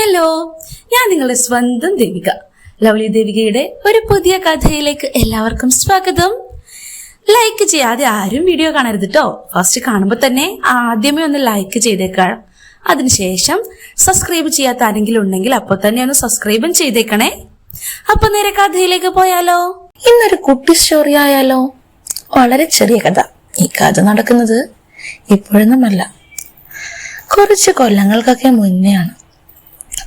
Hello ഞാൻ നിങ്ങളുടെ സ്വന്തം ദേവിക. ലവ്ലി ദേവികയുടെ ഒരു പുതിയ കഥയിലേക്ക് എല്ലാവർക്കും സ്വാഗതം. ലൈക്ക് ചെയ്യാതെ ആരും വീഡിയോ കാണരുത് കേട്ടോ ഫസ്റ്റ് കാണുമ്പോൾ തന്നെ ആദ്യമേ ഒന്ന് ലൈക്ക് ചെയ്തേക്കാം. അതിനുശേഷം സബ്സ്ക്രൈബ് ചെയ്യാത്ത ആരെങ്കിലും ഉണ്ടെങ്കിൽ അപ്പോൾ തന്നെ ഒന്ന് സബ്സ്ക്രൈബും ചെയ്തേക്കണേ. അപ്പൊ നേരെ കഥയിലേക്ക് പോയാലോ? ഇന്നൊരു കുട്ടി സ്റ്റോറി ആയാലോ? വളരെ ചെറിയ കഥ. ഈ കഥ നടക്കുന്നത് ഇപ്പോഴൊന്നുമല്ല. കുറച്ച് കൊല്ലങ്ങൾക്കൊക്കെ മുന്നെയാണ്.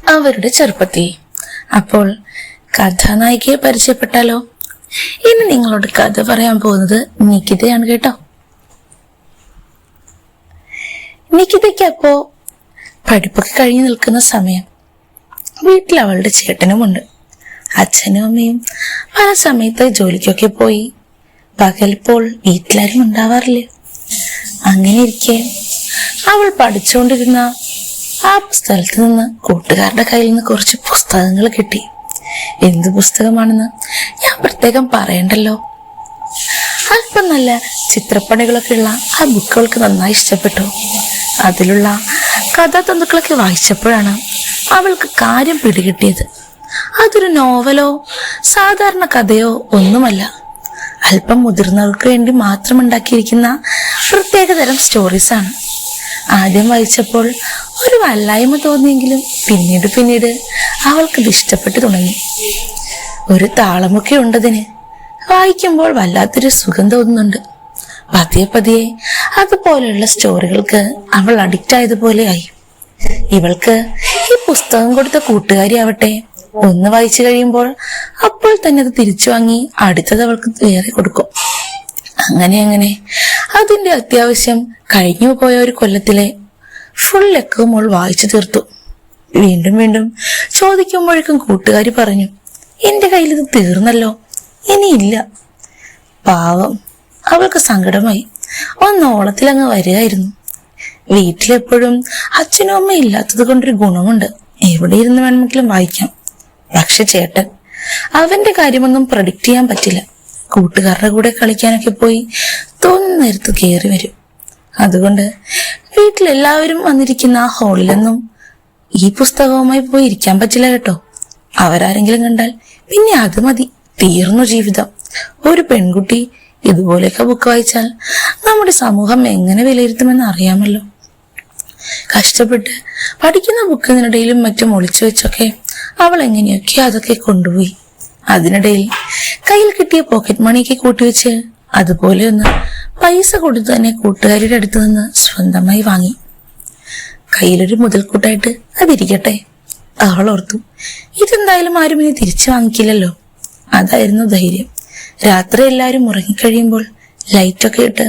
അവരുടെ ചെറുപ്പത്തിൽ. അപ്പോൾ കഥാനായികയെ പരിചയപ്പെട്ടാലോ? ഇനി നിങ്ങളോട് കഥ പറയാൻ പോകുന്നത് നിക്കിതയാണ് കേട്ടോ. നിക്കിതയ്ക്ക് അപ്പോ പഠിപ്പൊക്കെ കഴിഞ്ഞു നിൽക്കുന്ന സമയം. വീട്ടിൽ അവളുടെ ചേട്ടനുമുണ്ട്. അച്ഛനും അമ്മയും പല സമയത്ത് ജോലിക്കൊക്കെ പോയി. പകൽപ്പോൾ വീട്ടിലാരും ഉണ്ടാവാറില്ല. അങ്ങനെ ഇരിക്കെ അവൾ പഠിച്ചുകൊണ്ടിരുന്ന ആ സ്ഥലത്ത് നിന്ന് കൂട്ടുകാരുടെ കയ്യിൽ നിന്ന് കുറച്ച് പുസ്തകങ്ങൾ കിട്ടി. എന്ത് പുസ്തകമാണെന്ന് ഞാൻ പ്രത്യേകം പറയണ്ടല്ലോ. അല്പം നല്ല ചിത്രപ്പണികളൊക്കെ ഉള്ള ആ ബുക്കുകൾക്ക് നന്നായി ഇഷ്ടപ്പെട്ടു. അതിലുള്ള കഥാതന്തുക്കളൊക്കെ വായിച്ചപ്പോഴാണ് അവൾക്ക് കാര്യം പിടികിട്ടിയത്. അതൊരു നോവലോ സാധാരണ കഥയോ ഒന്നുമല്ല. അല്പം മുതിർന്നവർക്ക് വേണ്ടി മാത്രം ഉണ്ടാക്കിയിരിക്കുന്ന പ്രത്യേകതരം സ്റ്റോറീസാണ്. ആദ്യം വായിച്ചപ്പോൾ ഒരു വല്ലായ്മ തോന്നിയെങ്കിലും പിന്നീട് പിന്നീട് അവൾക്ക് ഇഷ്ടപ്പെട്ടു തുടങ്ങി. ഒരു താളമൊക്കെ ഉണ്ടതിന് വായിക്കുമ്പോൾ വല്ലാത്തൊരു സുഖം തോന്നുന്നുണ്ട്. പതിയെ പതിയെ അതുപോലെയുള്ള സ്റ്റോറികൾക്ക് അവൾ അഡിക്റ്റ് ആയതുപോലെയായി. ഇവൾക്ക് ഈ പുസ്തകം കൊടുത്ത കൂട്ടുകാരി ആവട്ടെ ഒന്ന് വായിച്ചു കഴിയുമ്പോൾ അപ്പോൾ തന്നെ അത് തിരിച്ചു വാങ്ങി അടുത്തത് അവൾക്ക് വേറെ കൊടുക്കും. അങ്ങനെ അങ്ങനെ. അതിന്റെ അത്യാവശ്യം കഴിഞ്ഞു പോയ ഒരു കൊല്ലത്തിലെ ഫുൾ ലെക്ക് മോൾ വായിച്ചു തീർത്തു. വീണ്ടും വീണ്ടും ചോദിക്കുമ്പോഴേക്കും കൂട്ടുകാരി പറഞ്ഞു എന്റെ കയ്യിൽ ഇത് തീർന്നല്ലോ. ഇനിയില്ല പാവം അവൾക്ക് സങ്കടമായി. ഒന്ന് അങ്ങ് വരികയായിരുന്നു. വീട്ടിലെപ്പോഴും അച്ഛനും അമ്മ ഇല്ലാത്തത് കൊണ്ടൊരു ഗുണമുണ്ട്. എവിടെ ഇരുന്ന് വേണമെങ്കിലും വായിക്കാം. പക്ഷെ ചേട്ടൻ അവന്റെ കാര്യമൊന്നും പ്രഡിക്റ്റ് ചെയ്യാൻ പറ്റില്ല. കൂട്ടുകാരുടെ കൂടെ കളിക്കാനൊക്കെ പോയി തോന്നുന്ന നേരത്ത് കയറി വരും. അതുകൊണ്ട് വീട്ടിലെല്ലാവരും വന്നിരിക്കുന്ന ആ ഹാളിലൊന്നും ഈ പുസ്തകവുമായി പോയി ഇരിക്കാൻ പറ്റില്ല കേട്ടോ. അവരാരെങ്കിലും കണ്ടാൽ പിന്നെ അത് മതി. തീർന്നു ജീവിതം. ഒരു പെൺകുട്ടി ഇതുപോലെയൊക്കെ ബുക്ക് വായിച്ചാൽ നമ്മുടെ സമൂഹം എങ്ങനെ വിലയിരുത്തുമെന്ന് അറിയാമല്ലോ. കഷ്ടപ്പെട്ട് പഠിക്കുന്ന ബുക്കിനിടയിലും മറ്റും ഒളിച്ചു വെച്ചൊക്കെ അവൾ എങ്ങനെയൊക്കെ അതൊക്കെ കൊണ്ടുപോയി. അതിനിടയിൽ കയ്യിൽ കിട്ടിയ പോക്കറ്റ് മണിയൊക്കെ കൂട്ടിവെച്ച് അതുപോലെ ഒന്ന് പൈസ കൊടുത്തു തന്നെ കൂട്ടുകാരിയുടെ അടുത്ത് നിന്ന് സ്വന്തമായി വാങ്ങി. കയ്യിലൊരു മുതൽക്കൂട്ടായിട്ട് അതിരിക്കട്ടെ. അവൾ ഓർത്തു ഇതെന്തായാലും ആരും ഇനി തിരിച്ചു വാങ്ങിക്കില്ലല്ലോ. അതായിരുന്നു ധൈര്യം. രാത്രി എല്ലാവരും ഉറങ്ങിക്കഴിയുമ്പോൾ ലൈറ്റൊക്കെ ഇട്ട്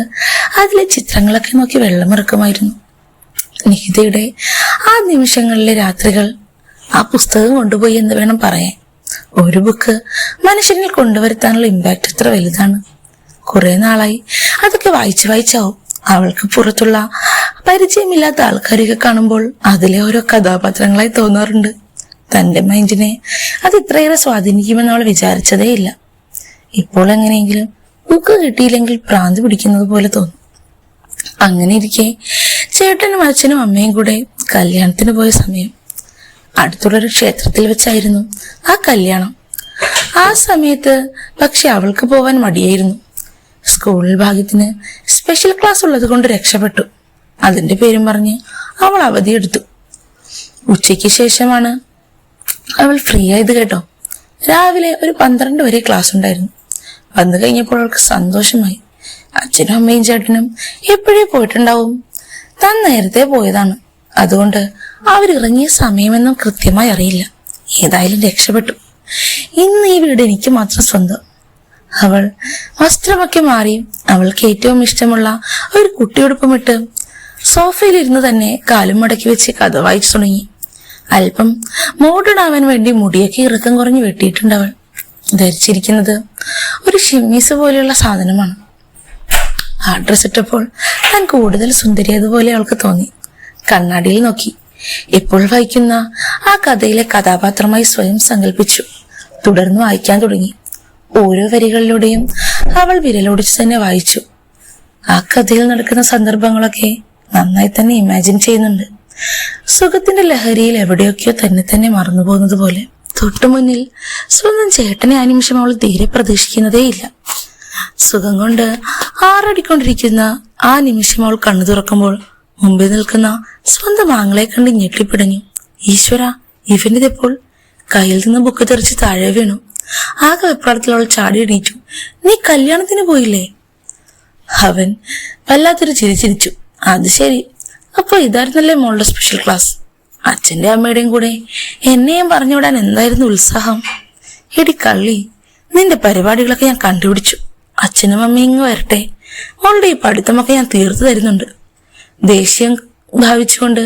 അതിലെ ചിത്രങ്ങളൊക്കെ നോക്കി വെള്ളമിറക്കുമായിരുന്നു. നിഹിതയുടെ ആ നിമിഷങ്ങളിലെ രാത്രികൾ ആ പുസ്തകം കൊണ്ടുപോയി എന്ന് വേണം പറയാൻ. ഒരു ബുക്ക് മനുഷ്യനിൽ കൊണ്ടുവരുത്താനുള്ള ഇമ്പാക്ട് എത്ര വലുതാണ്. കുറെ നാളായി. അതൊക്കെ വായിച്ചു വായിച്ചാവും. അവൾക്ക് പുറത്തുള്ള പരിചയമില്ലാത്ത ആൾക്കാരെയൊക്കെ കാണുമ്പോൾ അതിലെ ഓരോ കഥാപാത്രങ്ങളായി തോന്നാറുണ്ട്. തന്റെ മൈൻഡിനെ അത് ഇത്രയേറെ സ്വാധീനിക്കുമെന്ന് അവൾ വിചാരിച്ചതേ ഇല്ല. ഇപ്പോൾ എങ്ങനെയെങ്കിലും ബുക്ക് കിട്ടിയില്ലെങ്കിൽ പ്രാന്ത് പിടിക്കുന്നത് പോലെ തോന്നും. അങ്ങനെ ഇരിക്കെ ചേട്ടനും അച്ഛനും അമ്മയും കൂടെ കല്യാണത്തിന് പോയ സമയം അടുത്തുള്ളൊരു ക്ഷേത്രത്തിൽ വെച്ചായിരുന്നു ആ കല്യാണം. ആ സമയത്ത് പക്ഷെ അവൾക്ക് പോവാൻ മടിയായിരുന്നു. സ്കൂളിൽ ഭാഗ്യത്തിന് സ്പെഷ്യൽ ക്ലാസ് ഉള്ളത് കൊണ്ട് രക്ഷപ്പെട്ടു. അതിന്റെ പേരും പറഞ്ഞ് അവൾ അവധിയെടുത്തു ഉച്ചയ്ക്ക് ശേഷമാണ് അവൾ ഫ്രീ ആയത് കേട്ടോ. രാവിലെ ഒരു പന്ത്രണ്ട് വരെ ക്ലാസ് ഉണ്ടായിരുന്നു. വന്നു കഴിഞ്ഞപ്പോൾ അവൾക്ക് സന്തോഷമായി. അച്ഛനും അമ്മയും ചേട്ടനും എപ്പോഴേ പോയിട്ടുണ്ടാവും? താൻ നേരത്തെ പോയതാണ്. അതുകൊണ്ട് അവരിറങ്ങിയ സമയമെന്നും കൃത്യമായി അറിയില്ല. ഏതായാലും രക്ഷപ്പെട്ടു. ഇന്ന് ഈ വീട് എനിക്ക് മാത്രം സ്വന്തം. അവൾ വസ്ത്രമൊക്കെ മാറി അവൾക്ക് ഏറ്റവും ഇഷ്ടമുള്ള ഒരു കുട്ടിയുടുപ്പമിട്ട് സോഫയിലിരുന്ന് തന്നെ കാലും മടക്കി വെച്ച് കഥ വായിച്ചു തുടങ്ങി. അല്പം മോഡേൺ ആവാൻ വേണ്ടി മുടിയൊക്കെ ഇറക്കം കുറഞ്ഞ് വെട്ടിയിട്ടുണ്ട് അവൾ. ധരിച്ചിരിക്കുന്നത് ഒരു ഷിമ്മീസ് പോലെയുള്ള സാധനമാണ്. ആ ഡ്രസ് ഇട്ടപ്പോൾ താൻ കൂടുതൽ സുന്ദരിയതുപോലെ അവൾക്ക് തോന്നി. കണ്ണാടിയിൽ നോക്കി. ഇപ്പോൾ വായിക്കുന്ന ആ കഥയിലെ കഥാപാത്രമായി സ്വയം സങ്കല്പിച്ചു തുടർന്ന് വായിക്കാൻ തുടങ്ങി. ഓരോ വരികളിലൂടെയും അവൾ വിരലോടിച്ച് തന്നെ വായിച്ചു. ആ കഥയിൽ നടക്കുന്ന സന്ദർഭങ്ങളൊക്കെ നന്നായി തന്നെ ഇമാജിൻ ചെയ്യുന്നുണ്ട്. സുഖത്തിന്റെ ലഹരിയിൽ എവിടെയൊക്കെയോ തന്നെ തന്നെ മറന്നുപോകുന്നത് പോലെ. തൊട്ടു മുന്നിൽ സ്വന്തം ചേട്ടനെ ആ നിമിഷം അവൾ തീരെ പ്രതീക്ഷിക്കുന്നതേയില്ല സുഖം കൊണ്ട് ആറടിക്കൊണ്ടിരിക്കുന്ന ആ നിമിഷം അവൾ കണ്ണു തുറക്കുമ്പോൾ മുമ്പിൽ നിൽക്കുന്ന സ്വന്തം ആങ്ങളെ കണ്ട് ഞെട്ടിപ്പിടഞ്ഞു. ഈശ്വര ഇവനിതെപ്പോൾ? കയ്യിൽ നിന്ന് ബുക്ക് തെറിച്ച് താഴെ വീണു. ആകെ വെപ്രാളത്തിൽ അവൾ ചാടി എണീച്ചു നീ കല്യാണത്തിന് പോയില്ലേ? അവൻ വല്ലാത്തൊരു ചിരി ചിരിച്ചു. അത് ശരി. അപ്പൊ ഇതായിരുന്നല്ലേ മോളുടെ സ്പെഷ്യൽ ക്ലാസ് അച്ഛന്റെ അമ്മയുടെയും കൂടെ എന്നെയും പറഞ്ഞുവിടാൻ എന്തായിരുന്നു ഉത്സാഹം? എടി കള്ളി നിന്റെ പരിപാടികളൊക്കെ ഞാൻ കണ്ടുപിടിച്ചു. അച്ഛനും അമ്മയും വരട്ടെ. മോളുടെ ഈ പഠിത്തമൊക്കെ ഞാൻ തീർത്തു തരുന്നുണ്ട്. ദേഷ്യം ഭാവിച്ചുകൊണ്ട്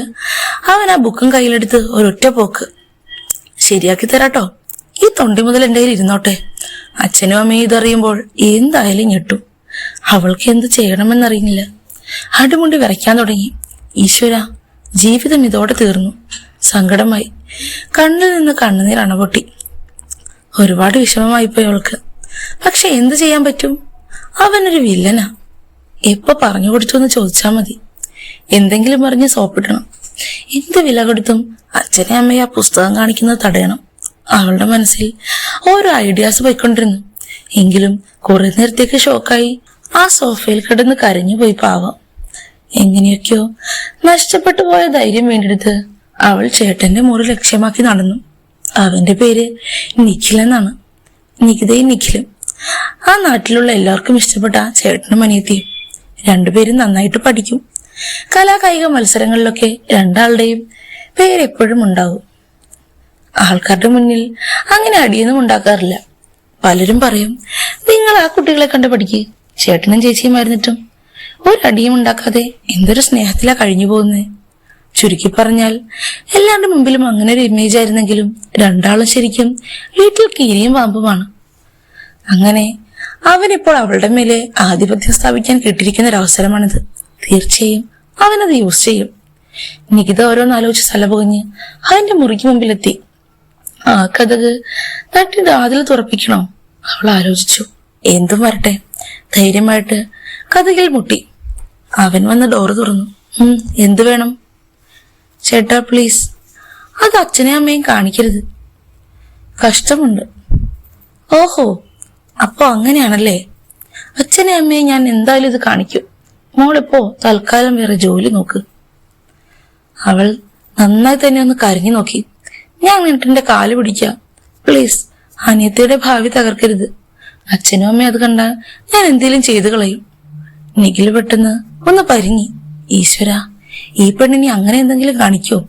അവൻ ആ ബുക്കും കയ്യിലെടുത്ത് ഒരൊറ്റ പോക്ക്. ശരിയാക്കി തരാട്ടോ. ഈ തൊണ്ടി മുതൽ എന്റെ കയ്യിൽ ഇരുന്നോട്ടെ. അച്ഛനും അമ്മയും ഇതറിയുമ്പോൾ എന്തായാലും ഞെട്ടും. അവൾക്ക് എന്ത് ചെയ്യണമെന്നറിയുന്നില്ല അടിമുണ്ടി വിറയ്ക്കാൻ തുടങ്ങി. ഈശ്വര ജീവിതം ഇതോടെ തീർന്നു. സങ്കടമായി. കണ്ണിൽ നിന്ന് കണ്ണുനീർ അണപൊട്ടി. ഒരുപാട് വിഷമമായിപ്പോയി അവൾക്ക്. പക്ഷെ എന്ത് ചെയ്യാൻ പറ്റും? അവനൊരു വില്ലനാ. എപ്പോ പറഞ്ഞു കൊടുത്തു എന്ന് ചോദിച്ചാൽ മതി. എന്തെങ്കിലും പറഞ്ഞ് സോപ്പിടണം. എന്ത് വില കൊടുത്തും അച്ഛനെ അമ്മയെ ആ പുസ്തകം കാണിക്കുന്നത് തടയണം. അവളുടെ മനസ്സിൽ ഓരോ ഐഡിയാസ് പോയിക്കൊണ്ടിരുന്നു. എങ്കിലും കുറെ നേരത്തേക്ക് ഷോക്കായി ആ സോഫയിൽ കിടന്ന് കരഞ്ഞു പോയി പാവം. എങ്ങനെയൊക്കെയോ നഷ്ടപ്പെട്ടു പോയ ധൈര്യം വീണ്ടെടുത്ത് അവൾ ചേട്ടന്റെ മുറി ലക്ഷ്യമാക്കി നടന്നു. അവന്റെ പേര് നിഖിൽ എന്നാണ്. നികിതയും നിഖിലും. ആ നാട്ടിലുള്ള എല്ലാവർക്കും ഇഷ്ടപ്പെട്ട ചേട്ടനും അനിയത്തിയും. രണ്ടുപേരും നന്നായിട്ട് പഠിക്കും. കലാകായിക മത്സരങ്ങളിലൊക്കെ രണ്ടാളുടെയും പേരെപ്പോഴും ഉണ്ടാവും. ആൾക്കാരുടെ മുന്നിൽ അങ്ങനെ അടിയൊന്നും ഉണ്ടാക്കാറില്ല. പലരും പറയും നിങ്ങൾ ആ കുട്ടികളെ കണ്ട് പഠിക്ക്. ചേട്ടനും ചേച്ചിയുമായിരുന്നിട്ടും ഒരടിയും ഉണ്ടാക്കാതെ എന്തൊരു സ്നേഹത്തിലാ കഴിഞ്ഞു പോകുന്നേ. ചുരുക്കി പറഞ്ഞാൽ എല്ലാവരുടെ മുമ്പിലും അങ്ങനെ ഒരു ഇമേജ് ആയിരുന്നെങ്കിലും രണ്ടാളും ശരിക്കും വീട്ടിൽ കീരിയും പാമ്പുമാണ്. അങ്ങനെ അവനിപ്പോൾ അവളുടെ മേലെ ആധിപത്യം സ്ഥാപിക്കാൻ കിട്ടിയിരിക്കുന്ന ഒരു അവസരമാണിത്. തീർച്ചയായും. അവനത് യൂസ് ചെയ്യും. നികിത ഓരോന്ന് ആലോചിച്ച് സ്ഥലപുകഞ്ഞ് അവന്റെ മുറിക്ക് മുമ്പിലെത്തി. ആ കഥക് തട്ടി ആതിൽ തുറപ്പിക്കണോ? അവൾ ആലോചിച്ചു. എന്തും വരട്ടെ. ധൈര്യമായിട്ട് കഥകിൽ മുട്ടി. അവൻ വന്ന് ഡോറ് തുറന്നു. എന്തു വേണം? ചേട്ടാ പ്ലീസ് അത് അച്ഛനെയും അമ്മയും കാണിക്കരുത്. കഷ്ടമുണ്ട്. ഓഹോ അപ്പൊ അങ്ങനെയാണല്ലേ? അച്ഛനെ അമ്മയെ ഞാൻ എന്തായാലും ഇത് കാണിക്കും. മോളിപ്പോ തൽക്കാലം വേറെ ജോലി നോക്ക്. അവൾ നന്നായി തന്നെ ഒന്ന് കരഞ്ഞു നോക്കി. ഞാൻ നിന്നിട്ടെന്റെ കാൽ പിടിക്കാം. പ്ലീസ് അനിയത്തിയുടെ ഭാവി തകർക്കരുത്. അച്ഛനും അമ്മയും അത് കണ്ടാൽ ഞാൻ എന്തേലും ചെയ്തു കളയും. നിഖിൽ പെട്ടെന്ന് ഒന്ന് പരിങ്ങി. ഈശ്വര ഈ പെണ്ണിനി അങ്ങനെ എന്തെങ്കിലും കാണിക്കോ?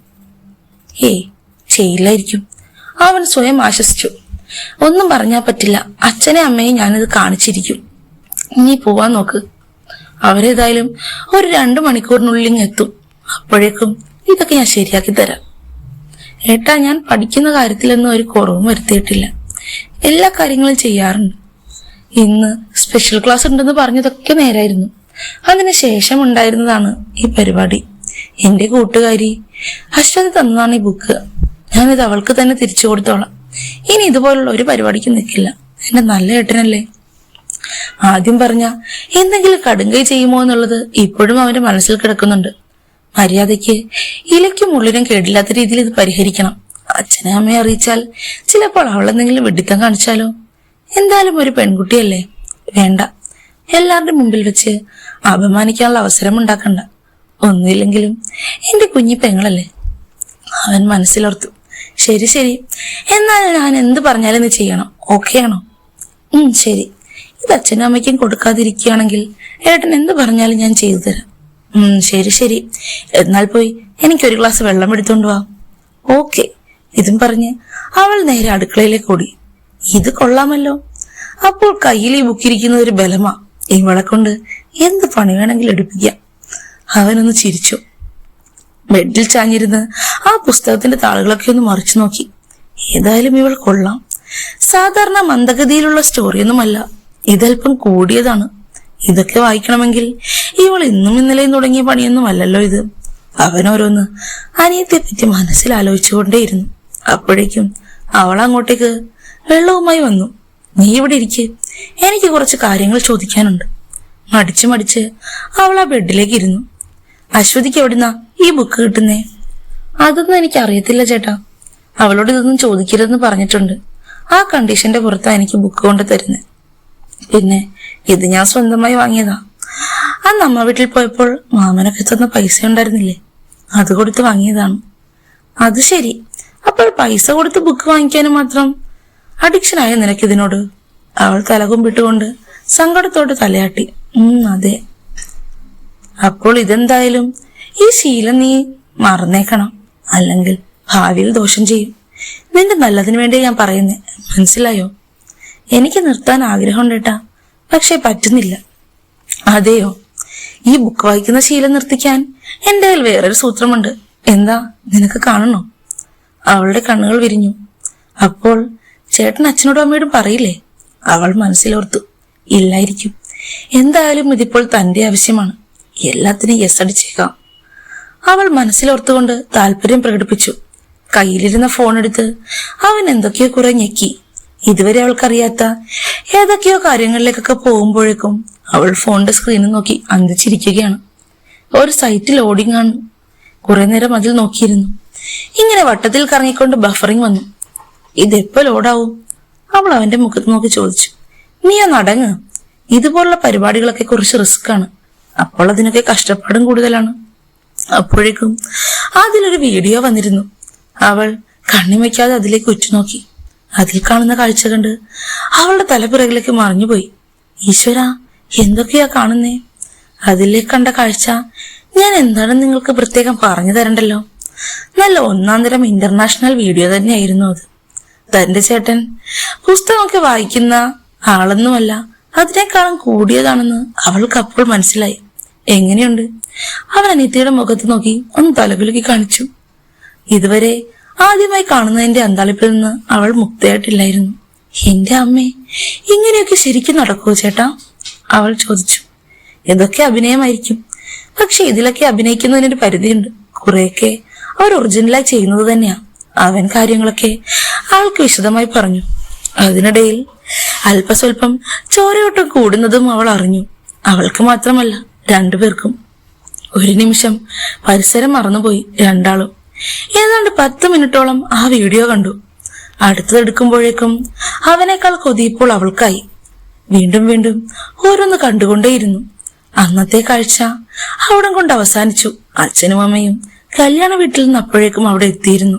ഏയ് ചെയ്യില്ലായിരിക്കും. അവൻ സ്വയം ആശ്വസിച്ചു. ഒന്നും പറഞ്ഞാ പറ്റില്ല. അച്ഛനെ അമ്മയെ ഞാനിത് കാണിച്ചിരിക്കും. നീ പോവാൻ നോക്ക്. അവരേതായാലും ഒരു രണ്ടു മണിക്കൂറിനുള്ളിൽ എത്തും. അപ്പോഴേക്കും ഇതൊക്കെ ഞാൻ ശരിയാക്കി തരാം. ഏട്ടാ ഞാൻ പഠിക്കുന്ന കാര്യത്തിലൊന്നും ഒരു കുറവും വരുത്തിയിട്ടില്ല. എല്ലാ കാര്യങ്ങളും ചെയ്യാറുണ്ട്. ഇന്ന് സ്പെഷ്യൽ ക്ലാസ് ഉണ്ടെന്ന് പറഞ്ഞതൊക്കെ നേരായിരുന്നു. അതിന് ശേഷം ഉണ്ടായിരുന്നതാണ് ഈ പരിപാടി. എന്റെ കൂട്ടുകാരി അശ്വതി തന്നതാണ് ഈ ബുക്ക് ഞാനിത് അവൾക്ക് തന്നെ തിരിച്ചു കൊടുത്തോളാം. ഇനി ഇതുപോലുള്ള ഒരു പരിപാടിക്ക് നിൽക്കില്ല എന്റെ നല്ല ഏട്ടനല്ലേ? ആദ്യം പറഞ്ഞ എന്തെങ്കിലും കടുങ്കൈ ചെയ്യുമോ എന്നുള്ളത് ഇപ്പോഴും അവന്റെ മനസ്സിൽ കിടക്കുന്നുണ്ട്. മര്യാദയ്ക്ക് ഇലയ്ക്കും ഉള്ളിനും കേടില്ലാത്ത രീതിയിൽ ഇത് പരിഹരിക്കണം. അച്ഛനെ അമ്മയെ അറിയിച്ചാൽ ചിലപ്പോൾ അവൾ എന്തെങ്കിലും വെഡിത്തം കാണിച്ചാലോ? എന്തായാലും ഒരു പെൺകുട്ടിയല്ലേ? വേണ്ട. എല്ലാവരുടെ മുമ്പിൽ വെച്ച് അപമാനിക്കാനുള്ള അവസരം ഉണ്ടാക്കണ്ട. ഒന്നുമില്ലെങ്കിലും എന്റെ കുഞ്ഞി പെങ്ങളല്ലേ? അവൻ മനസ്സിലോർത്തു. ശരി ശരി. എന്നാൽ ഞാൻ എന്ത് പറഞ്ഞാലും ചെയ്യണം. ഓക്കെ ആണോ ഉം ശരി. ഇത് അച്ഛനും അമ്മയ്ക്കും കൊടുക്കാതിരിക്കുകയാണെങ്കിൽ ഏട്ടൻ എന്ത് പറഞ്ഞാലും ഞാൻ ചെയ്തു തരാം. ഉം ശരി ശരി. എന്നാൽ പോയി എനിക്കൊരു ഗ്ലാസ് വെള്ളം എടുത്തോണ്ട് വാ. ഓക്കെ ഇതും പറഞ്ഞ് അവൾ നേരെ അടുക്കളയിലേക്ക് ഓടി. ഇത് കൊള്ളാമല്ലോ. അപ്പോൾ കയ്യിൽ ഈ ബുക്കിരിക്കുന്ന ഒരു ബലമ. ഇവളെ കൊണ്ട് എന്ത് പണി വേണമെങ്കിലും എടുപ്പിക്കാം. അവനൊന്ന് ചിരിച്ചു. ബെഡിൽ ചാഞ്ഞിരുന്ന് ആ പുസ്തകത്തിന്റെ താളുകളൊക്കെ ഒന്ന് മറിച്ചു നോക്കി. ഏതായാലും ഇവൾ കൊള്ളാം. സാധാരണ മന്ദഗതിയിലുള്ള സ്റ്റോറിയൊന്നുമല്ല ഇതല്പം കൂടിയതാണ്. ഇതൊക്കെ വായിക്കണമെങ്കിൽ ഇവൾ ഇന്നും ഇന്നലെയും തുടങ്ങിയ പണിയൊന്നും അല്ലല്ലോ ഇത്. അവനോരോന്ന് അനിയത്തെ പറ്റി മനസ്സിൽ ആലോചിച്ചുകൊണ്ടേയിരുന്നു അപ്പോഴേക്കും അവൾ അങ്ങോട്ടേക്ക് വെള്ളവുമായി വന്നു. നീ ഇവിടെ ഇരിക്ക്. എനിക്ക് കുറച്ച് കാര്യങ്ങൾ ചോദിക്കാനുണ്ട്. മടിച്ച് മടിച്ച് അവൾ ആ ബെഡിലേക്ക് ഇരുന്നു. അശ്വതിക്ക് എവിടുന്നാ ഈ ബുക്ക് കിട്ടുന്നേ? അതൊന്നും എനിക്ക് അറിയത്തില്ല ചേട്ടാ. അവളോട് ഇതൊന്നും ചോദിക്കരുതെന്ന് പറഞ്ഞിട്ടുണ്ട്. ആ കണ്ടീഷന്റെ പുറത്താണ് എനിക്ക് ബുക്ക് കൊണ്ട് തരുന്നത് പിന്നെ ഇത് ഞാൻ സ്വന്തമായി വാങ്ങിയതാ. അന്ന് നമ്മ വീട്ടിൽ പോയപ്പോൾ മാമനൊക്കെ തന്ന പൈസ ഉണ്ടായിരുന്നില്ലേ? അത് കൊടുത്ത് വാങ്ങിയതാണ്. അത് ശരി. അപ്പോൾ പൈസ കൊടുത്ത് ബുക്ക് വാങ്ങിക്കാനും മാത്രം അഡിക്ഷനായ നിനക്കിതിനോട് അവൾ തലകുമ്പിട്ടുകൊണ്ട് സങ്കടത്തോട് തലയാട്ടി. ഉം അതെ. അപ്പോൾ ഇതെന്തായാലും ഈ ശീലം നീ മറന്നേക്കണം. അല്ലെങ്കിൽ ഭാവിയിൽ ദോഷം ചെയ്യും. നിന്റെ നല്ലതിനു വേണ്ടി ഞാൻ പറയുന്നേ. മനസ്സിലായോ? എനിക്ക് നിർത്താൻ ആഗ്രഹമുണ്ട് കേട്ടാ പക്ഷെ പറ്റുന്നില്ല. അതെയോ? ഈ ബുക്ക് വായിക്കുന്ന ശീലം നിർത്തിക്കാൻ എന്റെ കയ്യിൽ വേറൊരു സൂത്രമുണ്ട്. എന്താ? നിനക്ക് കാണണോ അവളുടെ കണ്ണുകൾ വിരിഞ്ഞു. അപ്പോൾ ചേട്ടൻ അച്ഛനോടും അമ്മയോടും പറയില്ലേ? അവൾ മനസ്സിലോർത്തു. ഇല്ലായിരിക്കും. എന്തായാലും ഇതിപ്പോൾ തന്റെ ആവശ്യമാണ്. എല്ലാത്തിനും യെസ് അടിച്ചേക്കാം. അവൾ മനസ്സിലോർത്തുകൊണ്ട് താല്പര്യം പ്രകടിപ്പിച്ചു. കയ്യിലിരുന്ന ഫോൺ എടുത്ത് അവൻ എന്തൊക്കെയോ കുറെ ഞെക്കി. ഇതുവരെ അവൾക്കറിയാത്ത ഏതൊക്കെയോ കാര്യങ്ങളിലേക്കൊക്കെ പോകുമ്പോഴേക്കും അവൾ ഫോണിന്റെ സ്ക്രീനിൽ നോക്കി അന്തിച്ചിരിക്കുകയാണ്. ഒരു സൈറ്റ് ലോഡിംഗ് ആണ്. കുറെ നേരം അതിൽ നോക്കിയിരുന്നു. ഇങ്ങനെ വട്ടത്തിൽ കറങ്ങിക്കൊണ്ട് ബഫറിംഗ് വന്നു. ഇതെപ്പോ ലോഡാവും അവൾ അവന്റെ മുഖത്ത് നോക്കി ചോദിച്ചു. നീ നടങ്ങ്. ഇതുപോലുള്ള പരിപാടികളൊക്കെ കുറച്ച് റിസ്ക് ആണ്. അപ്പോൾ അതിനൊക്കെ കഷ്ടപ്പാടും കൂടുതലാണ്. അപ്പോഴേക്കും അതിലൊരു വീഡിയോ വന്നിരുന്നു. അവൾ കണ്ണിമയ്ക്കാതെ അതിലേക്ക് ഉറ്റുനോക്കി. അതിൽ കാണുന്ന കാഴ്ച കണ്ട് അവളുടെ തലപ്പിറകിലേക്ക് മറിഞ്ഞുപോയി. ഈശ്വര എന്തൊക്കെയാ കാണുന്നേ? അതിലേക്ക് കണ്ട കാഴ്ച ഞാൻ എന്താണെന്ന് നിങ്ങൾക്ക് പ്രത്യേകം പറഞ്ഞു തരണ്ടല്ലോ? നല്ല ഒന്നാം തരം ഇന്റർനാഷണൽ വീഡിയോ തന്നെയായിരുന്നു അത്. തന്റെ ചേട്ടൻ പുസ്തകമൊക്കെ വായിക്കുന്ന ആളൊന്നുമല്ല അതിനേക്കാളും കൂടിയതാണെന്ന് അവൾക്ക് അപ്പോൾ മനസ്സിലായി. എങ്ങനെയുണ്ട്? അവൻ അനിത്യയുടെ മുഖത്ത് നോക്കി ഒന്ന് തലകുലുക്കി കാണിച്ചു. ഇതുവരെ ആദ്യമായി കാണുന്നതിന്റെ അന്താളിപ്പിൽ നിന്ന് അവൾ മുക്തയായിട്ടില്ലായിരുന്നു. എന്റെ അമ്മേ ഇങ്ങനെയൊക്കെ ശരിക്കും നടക്കുമോ ചേട്ടാ? അവൾ ചോദിച്ചു. ഇതൊക്കെ അഭിനയമായിരിക്കും. പക്ഷെ ഇതിലൊക്കെ അഭിനയിക്കുന്നതിനൊരു പരിധിയുണ്ട്. കുറെയൊക്കെ അവർ ഒറിജിനലായി ചെയ്യുന്നത് തന്നെയാ. അവൻ കാര്യങ്ങളൊക്കെ അവൾക്ക് വിശദമായി പറഞ്ഞു. അതിനിടയിൽ അല്പസ്വല്പം ചോരയോട്ടം കൂടുന്നതും അവൾ അറിഞ്ഞു. അവൾക്ക് മാത്രമല്ല രണ്ടുപേർക്കും. ഒരു നിമിഷം പരിസരം മറന്നുപോയി രണ്ടാളും. ഏതാണ്ട് പത്ത് മിനിറ്റോളം ആ വീഡിയോ കണ്ടു. അടുത്തതെടുക്കുമ്പോഴേക്കും അവനേക്കാൾ കൊതിയപ്പോൾ അവൾക്കായി. വീണ്ടും വീണ്ടും ഓരോന്ന് കണ്ടുകൊണ്ടേയിരുന്നു. അന്നത്തെ കാഴ്ച അവിടം കൊണ്ട് അവസാനിച്ചു. അച്ഛനും അമ്മയും കല്യാണ വീട്ടിൽ നിന്ന് അപ്പോഴേക്കും അവിടെ എത്തിയിരുന്നു.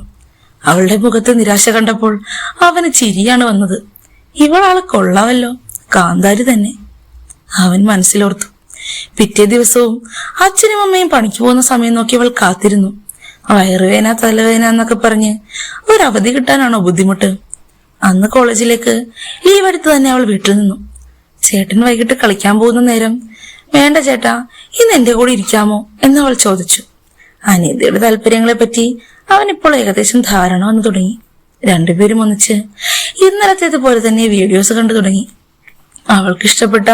അവളുടെ മുഖത്ത് നിരാശ കണ്ടപ്പോൾ അവന് ചിരിയാണ് വന്നത്. ഇവളാളെ കൊള്ളാവല്ലോ കാന്താരി തന്നെ. അവൻ മനസ്സിലോർത്തു. പിറ്റേ ദിവസവും അച്ഛനും അമ്മയും പണിക്ക് പോകുന്ന സമയം നോക്കി അവൾ കാത്തിരുന്നു. വയറുവേന തലവേന എന്നൊക്കെ പറഞ്ഞ് ഒരു അവധി കിട്ടാനാണോ ബുദ്ധിമുട്ട്? അന്ന് കോളേജിലേക്ക് ലീവ് എടുത്ത് തന്നെ അവൾ വീട്ടിൽ നിന്നു. ചേട്ടൻ വൈകിട്ട് കളിക്കാൻ പോകുന്ന നേരം വേണ്ട ചേട്ടാ ഇന്ന് എന്റെ കൂടെ ഇരിക്കാമോ? എന്ന് അവൾ ചോദിച്ചു. അനിതയുടെ താല്പര്യങ്ങളെ പറ്റി അവൻ ഇപ്പോൾ ഏകദേശം ധാരണ വന്നു തുടങ്ങി. രണ്ടുപേരും ഒന്നിച്ച് ഇന്നലത്തേതുപോലെ തന്നെ വീഡിയോസ് കണ്ടു തുടങ്ങി. അവൾക്ക് ഇഷ്ടപ്പെട്ട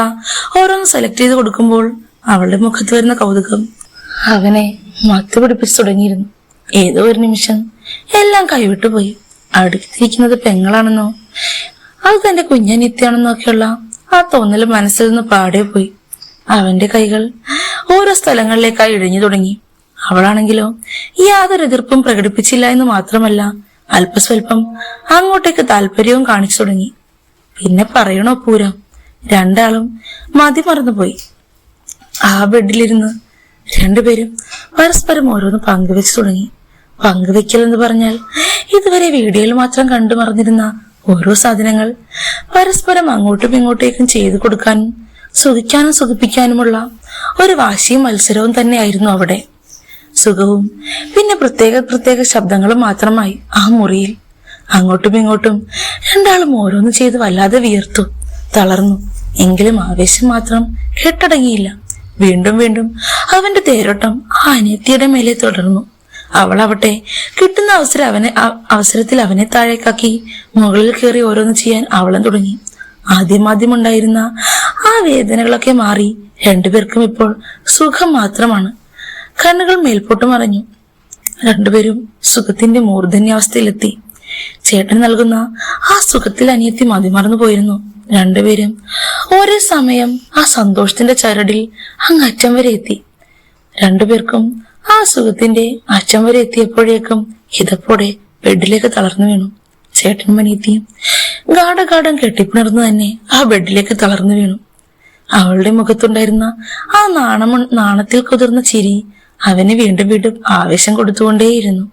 ഓരോന്ന് സെലക്ട് ചെയ്ത് കൊടുക്കുമ്പോൾ അവളുടെ മുഖത്ത് വരുന്ന കൗതുകം അവനെ മത്ത് പിടിപ്പിച്ചു തുടങ്ങിയിരുന്നു. ഏതോ ഒരു നിമിഷം എല്ലാം കൈവിട്ടു പോയി. അടുത്തിരിക്കുന്നത് പെങ്ങളാണെന്നോ? അത് തന്റെ കുഞ്ഞനിത്യാണെന്നോ ഒക്കെയുള്ള ആ തോന്നൽ മനസ്സിൽ നിന്ന് പാടെ പോയി. അവന്റെ കൈകൾ ഓരോ സ്ഥലങ്ങളിലേക്കായി ഇഴഞ്ഞു തുടങ്ങി. അവളാണെങ്കിലോ യാതൊരു എതിർപ്പും പ്രകടിപ്പിച്ചില്ല എന്ന് മാത്രമല്ല അല്പസ്വല്പം അങ്ങോട്ടേക്ക് താല്പര്യവും കാണിച്ചു തുടങ്ങി. പിന്നെ പറയണോ പൂരം? രണ്ടാളും മതി മറന്നുപോയി ആ ബെഡിലിരുന്ന് രണ്ടുപേരും പരസ്പരം ഓരോന്ന് പങ്കുവെച്ചു തുടങ്ങി. പങ്കുവെക്കൽ എന്ന് പറഞ്ഞാൽ ഇതുവരെ വീഡിയോയിൽ മാത്രം കണ്ടു മറന്നിരുന്ന ഓരോ സാധനങ്ങൾ പരസ്പരം അങ്ങോട്ടും ഇങ്ങോട്ടേക്കും ചെയ്തു കൊടുക്കാനും സുഖിക്കാനും സുഖിപ്പിക്കാനുമുള്ള ഒരു വാശിയും മത്സരവും തന്നെയായിരുന്നു അവിടെ. സുഖവും പിന്നെ പ്രത്യേക പ്രത്യേക ശബ്ദങ്ങളും മാത്രമായി ആ മുറിയിൽ. അങ്ങോട്ടും ഇങ്ങോട്ടും രണ്ടാളും ഓരോന്ന് ചെയ്ത് വല്ലാതെ വിയർത്തു തളർന്നു. എങ്കിലും ആവേശം മാത്രം കെട്ടടങ്ങിയില്ല. വീണ്ടും വീണ്ടും അവന്റെ തേരോട്ടം ആ അനിയത്തിയുടെ മേലെ തുടർന്നു. അവളാവട്ടെ. കിട്ടുന്ന അവസരം അവനെ അവസരത്തിൽ അവനെ താഴേക്കാക്കി. മുകളിൽ കയറി ഓരോന്ന് ചെയ്യാൻ അവളും തുടങ്ങി. ആദ്യമാദ്യം ഉണ്ടായിരുന്ന ആ വേദനകളൊക്കെ മാറി. രണ്ടുപേർക്കും ഇപ്പോൾ സുഖം മാത്രമാണ്. കണ്ണുകൾ മേൽപോട്ട് മറഞ്ഞു. രണ്ടുപേരും സുഖത്തിന്റെ മൂർധന്യാവസ്ഥയിലെത്തി. ചേട്ടൻ നൽകുന്ന ആ സുഖത്തിൽ അനിയത്തി മതിമറന്നു പോയിരുന്നു. രണ്ടുപേരും ഒരേ സമയം ആ സന്തോഷത്തിന്റെ ചരടിൽ അങ്ങറ്റം വരെ എത്തി. രണ്ടുപേർക്കും ആ സുഖത്തിന്റെ അച്ഛൻ വരെ എത്തിയപ്പോഴേക്കും ഇതപ്പോടെ ബെഡിലേക്ക് തളർന്നു വീണു. ചേട്ടൻ മനീത്തിയും ഗാഠഗാഠം കെട്ടിപ്പിണർന്നു തന്നെ ആ ബെഡിലേക്ക് തളർന്നു വീണു. അവളുടെ മുഖത്തുണ്ടായിരുന്ന ആ നാണം നാണത്തിൽ കുതിർന്ന ചിരി അവന് വീണ്ടും വീണ്ടും ആവേശം കൊടുത്തുകൊണ്ടേയിരുന്നു.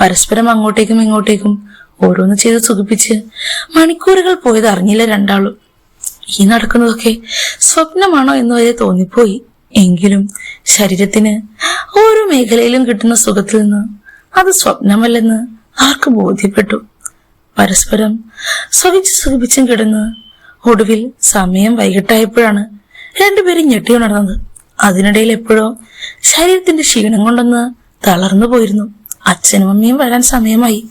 പരസ്പരം അങ്ങോട്ടേക്കും ഇങ്ങോട്ടേക്കും ഓരോന്ന് ചെയ്ത് സുഖിപ്പിച്ച് മണിക്കൂറുകൾ പോയത് അറിഞ്ഞില്ല രണ്ടാളും. ഈ നടക്കുന്നതൊക്കെ സ്വപ്നമാണോ എന്ന് വരെ തോന്നിപ്പോയി. എങ്കിലും ശരീരത്തിന് ഓരോ മേഖലയിലും കിട്ടുന്ന സുഖത്തിൽ നിന്ന് അത് സ്വപ്നമല്ലെന്ന് ആർക്ക് ബോധ്യപ്പെട്ടു? പരസ്പരം സുഖിച്ച് സുഖിപ്പിച്ചും കിടന്ന് ഒടുവിൽ സമയം വൈകിട്ടായപ്പോഴാണ് രണ്ടുപേരും ഞെട്ടി ഉണർന്നത്. അതിനിടയിൽ എപ്പോഴോ ശരീരത്തിന്റെ ക്ഷീണം കൊണ്ടൊന്ന് തളർന്നു പോയിരുന്നു. അച്ഛനും അമ്മയും വരാൻ സമയമായി.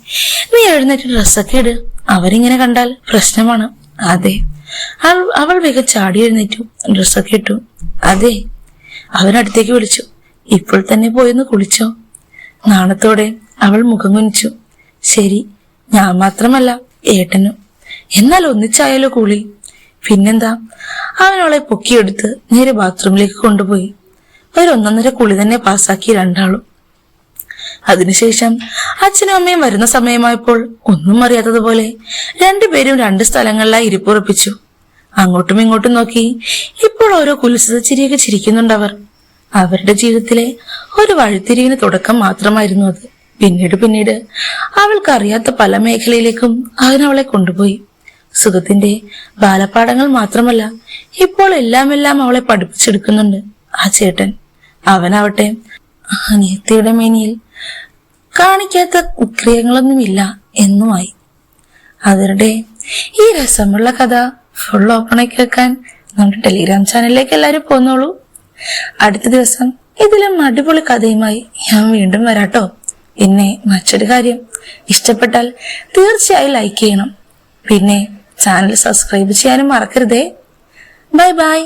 നീ എഴുന്നേറ്റ് ഡ്രസ്സൊക്കെ ഇട്. അവരിങ്ങനെ കണ്ടാൽ പ്രശ്നമാണ്. അതെ അവൾ വേഗം ചാടി എഴുന്നേറ്റു. ഡ്രസ്സൊക്കെ ഇട്ടു. അതെ അവനടുത്തേക്ക് വിളിച്ചു. ഇപ്പോൾ തന്നെ പോയെന്ന് കുളിച്ചോ. നാണത്തോടെ അവൾ മുഖം കുനിച്ചു. ശരി ഞാൻ മാത്രമല്ല ഏട്ടനും. എന്നാൽ ഒന്നിച്ചായാലോ കുളി? പിന്നെന്താ? അവനവളെ പൊക്കിയെടുത്ത് നേരെ ബാത്റൂമിലേക്ക് കൊണ്ടുപോയി. ഒരു ഒന്നൊന്നര കുളി തന്നെ പാസ്സാക്കി രണ്ടാളും. അതിനുശേഷം അച്ഛനും അമ്മയും വരുന്ന സമയമായപ്പോൾ ഒന്നും അറിയാത്തതുപോലെ രണ്ടുപേരും രണ്ട് സ്ഥലങ്ങളിലായി ഇരിപ്പുറപ്പിച്ചു അങ്ങോട്ടും ഇങ്ങോട്ടും നോക്കി. ഇപ്പോൾ ഓരോ കുൽസിത ചിരിയൊക്കെ ചിരിക്കുന്നുണ്ടവർ അവരുടെ ജീവിതത്തിലെ ഒരു വഴിത്തിരിവിന് തുടക്കം മാത്രമായിരുന്നു അത്. പിന്നീട് പിന്നീട് അവൾക്ക് അറിയാത്ത പല മേഖലയിലേക്കും അവൻ അവളെ കൊണ്ടുപോയി. സുഖത്തിന്റെ ബാലപാഠങ്ങൾ മാത്രമല്ല ഇപ്പോൾ എല്ലാം എല്ലാം അവളെ പഠിപ്പിച്ചെടുക്കുന്നുണ്ട്. ആ ചേട്ടൻ അവനാവട്ടെ അനിയത്തിയുടെ മേനിയിൽ കാണിക്കാത്ത ഉക്രിയങ്ങളൊന്നുമില്ല എന്നുമായി. അവരുടെ ഈ രസമുള്ള കഥ ഫുൾ ഓപ്പണായി കേൾക്കാൻ നമ്മുടെ ടെലിഗ്രാം ചാനലിലേക്ക് എല്ലാവരും പോന്നോളൂ. അടുത്ത ദിവസം ഇതിലും അടിപൊളി കഥയുമായി ഞാൻ വീണ്ടും വരാട്ടോ. പിന്നെ മറ്റൊരു കാര്യം. ഇഷ്ടപ്പെട്ടാൽ തീർച്ചയായും ലൈക്ക് ചെയ്യണം. പിന്നെ ചാനൽ സബ്സ്ക്രൈബ് ചെയ്യാനും മറക്കരുതേ. Bye bye